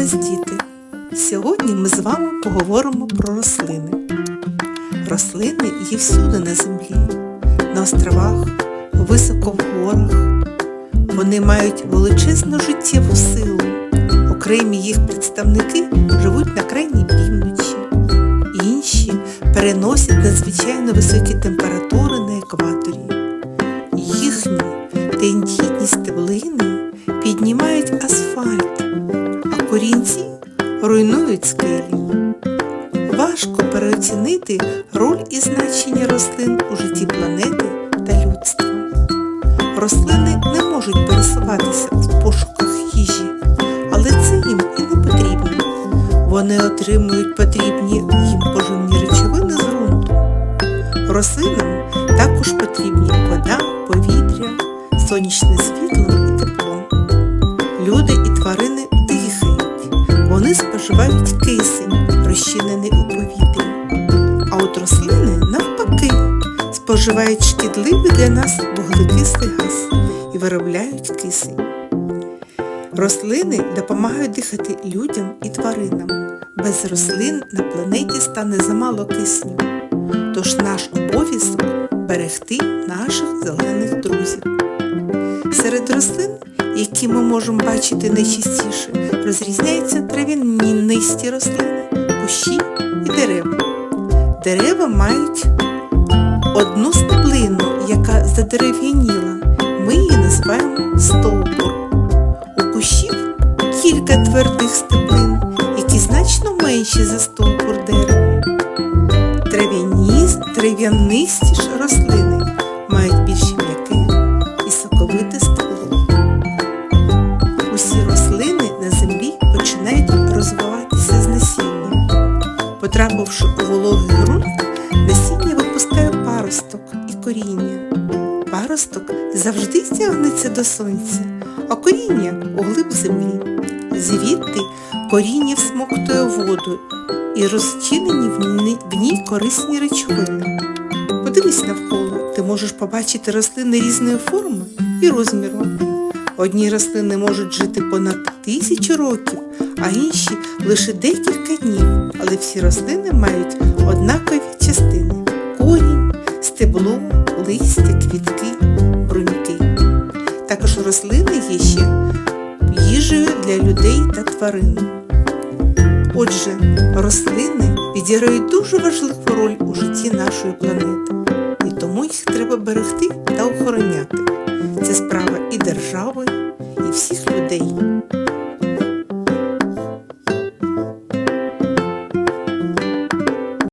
вас, діти! Сьогодні ми з вами поговоримо про рослини. Рослини є всюди на землі, на островах, високо в горах. Вони мають величезну життєву силу. Окремі їх представники живуть на крайній півночі, інші переносять надзвичайно високі температури на екваторі. Їхні тендітні стеблини піднімають асфальт, корінці руйнують скелі. Важко переоцінити роль і значення рослин у житті планети та людства. Рослини не можуть пересуватися в пошуках їжі, але це їм і не потрібно. Вони отримують потрібні їм поживні речовини з ґрунту. Рослинам також потрібні вода, повітря, сонячне світло розчинений у повітрі. А от рослини навпаки споживають шкідливий для нас вуглекислий газ і виробляють кисень. Рослини допомагають дихати людям і тваринам. Без рослин на планеті стане замало кисню. Тож наш обов'язок берегти наших зелених друзів. Серед рослин, які ми можемо бачити найчастіше, розрізняються трав'янисті рослини, кущі і дерева. Дерева мають одну стеблину, яка задерев'яніла. Ми її називаємо стовбур. У кущів кілька твердих стеблин, які значно менші за стовбур дерева. Трав'янисті ж Потрапивши у вологий ґрунт, насіння випускає паросток і коріння. Паросток завжди тягнеться до сонця, а коріння у глиб землі. Звідти коріння всмоктує воду і розчинені в ній корисні речовини. Подивись навколо, ти можеш побачити рослини різної форми і розміру. Одні рослини можуть жити понад тисячу років, а інші лише декілька днів, але всі рослини мають однакові частини корінь, стебло, листя, квітки, бруньки. Також рослини є ще їжею для людей та тварин. Отже, рослини відіграють дуже важливу роль у житті нашої планети, і тому їх треба берегти та охороняти. Це справа і держави, і всіх людей.